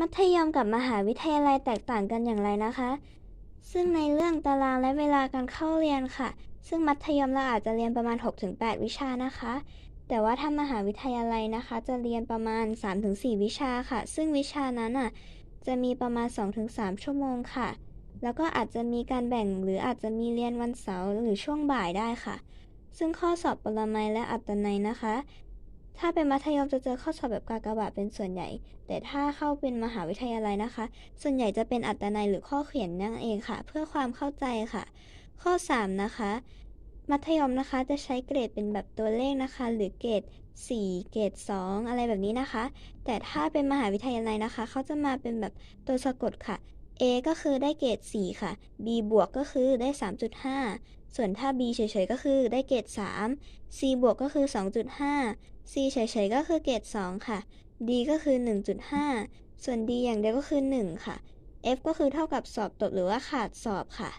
มัธยมกับมหาวิทยาลัยแตกต่างกันอย่างไรนะคะ ซึ่งในเรื่องตารางและเวลาการเข้าเรียนค่ะ ซึ่งมัธยมเราอาจจะเรียนประมาณ 6-8 วิชานะคะ แต่ว่าถ้ามหาวิทยาลัยนะคะ จะเรียนประมาณ 3-4 วิชาค่ะ ซึ่งวิชานั้นอะจะมีประมาณ 2-3 ชั่วโมงค่ะ แล้วก็อาจจะมีการแบ่งหรืออาจจะมีเรียนวันเสาร์หรือช่วงบ่ายได้ค่ะ ซึ่งข้อสอบปรมัยและอัตนัยนะคะ ถ้าเป็นมัธยมจะเจอข้อสอบแบบกากบาทเป็นส่วนใหญ่ แต่ถ้าเข้าเป็นมหาวิทยาลัยนะคะ ส่วนใหญ่จะเป็นอัตนัยหรือข้อเขียนนั่นเองค่ะ เพื่อความเข้าใจค่ะ ข้อ 3 นะคะ มัธยมนะคะจะใช้เกรดเป็นแบบตัวเลขนะคะ หรือเกรด4 เกรด2 อะไรแบบนี้นะคะ แต่ถ้าเป็นมหาวิทยาลัยนะคะ เขาจะมาเป็นแบบตัวสะกดค่ะ A ก็คือได้เกรด4ค่ะ B บวกก็คือได้ 3.5 ส่วนถ้า B เฉยๆก็คือได้เกรด3 C บวกก็คือ 2.5 C เฉยๆก็คือเกรด2ค่ะ D ก็คือ 1.5 ส่วน D อย่างเดียวก็คือ 1 ค่ะ F ก็คือเท่ากับสอบตกหรือว่าขาดสอบค่ะ